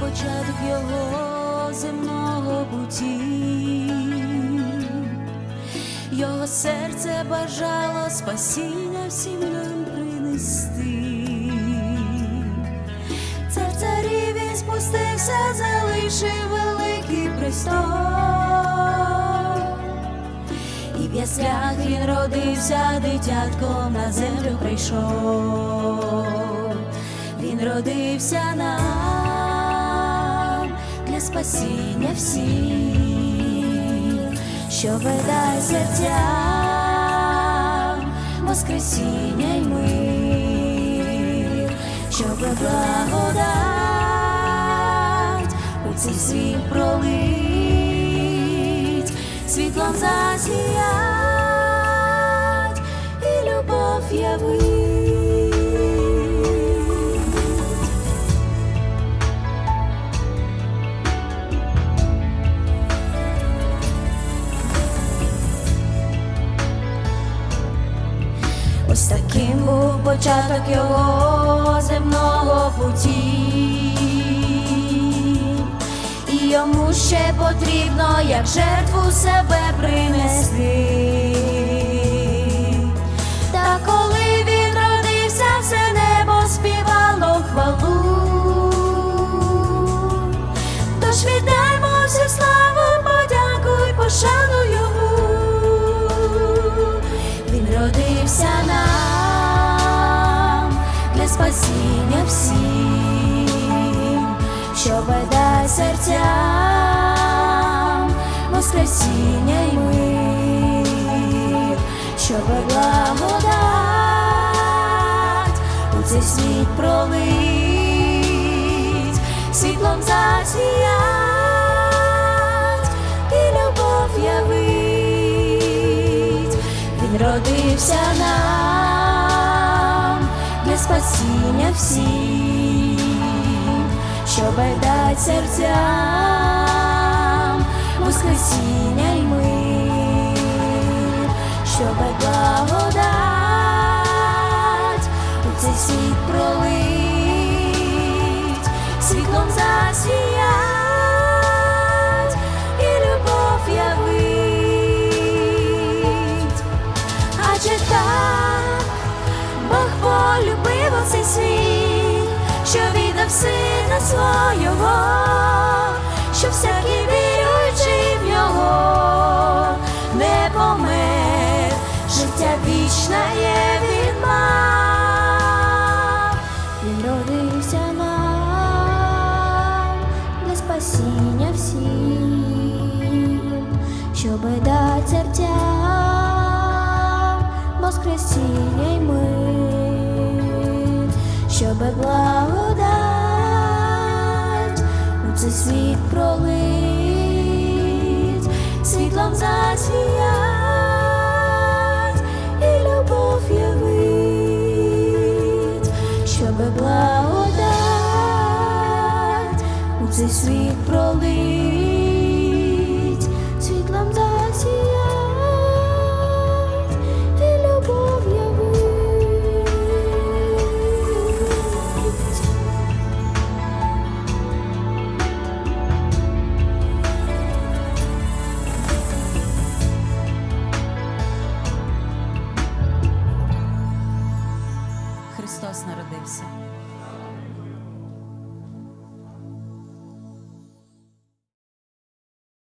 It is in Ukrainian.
початок його земного путі, його серце бажало спасіння всім нам принести. Цар царів він спустився, залишив великий престол. І в яслях він родився, дитятком на землю прийшов. Він родився нам для спасіння всіх, що веде серцям воскресіння й мир, щоб благодать у цей світ пролить, світлом засіять і любов явить. Таким був початок його земного путі, і йому ще потрібно, як жертву себе принести. Та коли він родився, все небо співало хвалу. Тож віддаймо всю славу, подяку й пошану йому. Він родився для спасіння всім, що веде серцям воскресіння й мир, щоб благодать у цей світ пролить, світлом засіять і любов явить. Він родився нам для спасіння всім, щоб дать серцям воскресіння й мир, щоб благодать оцей світ, що віддав сина свого, що всякий віруючий в нього не помер, життя вічне є він мав. Він родився нам для спасіння всім, щоби дати серцям воскресіння й мир, щоби благодать. У цей світ пролить, світлом засіять і любов явить, щоби благодать. У цей світ пролить, Христос народився.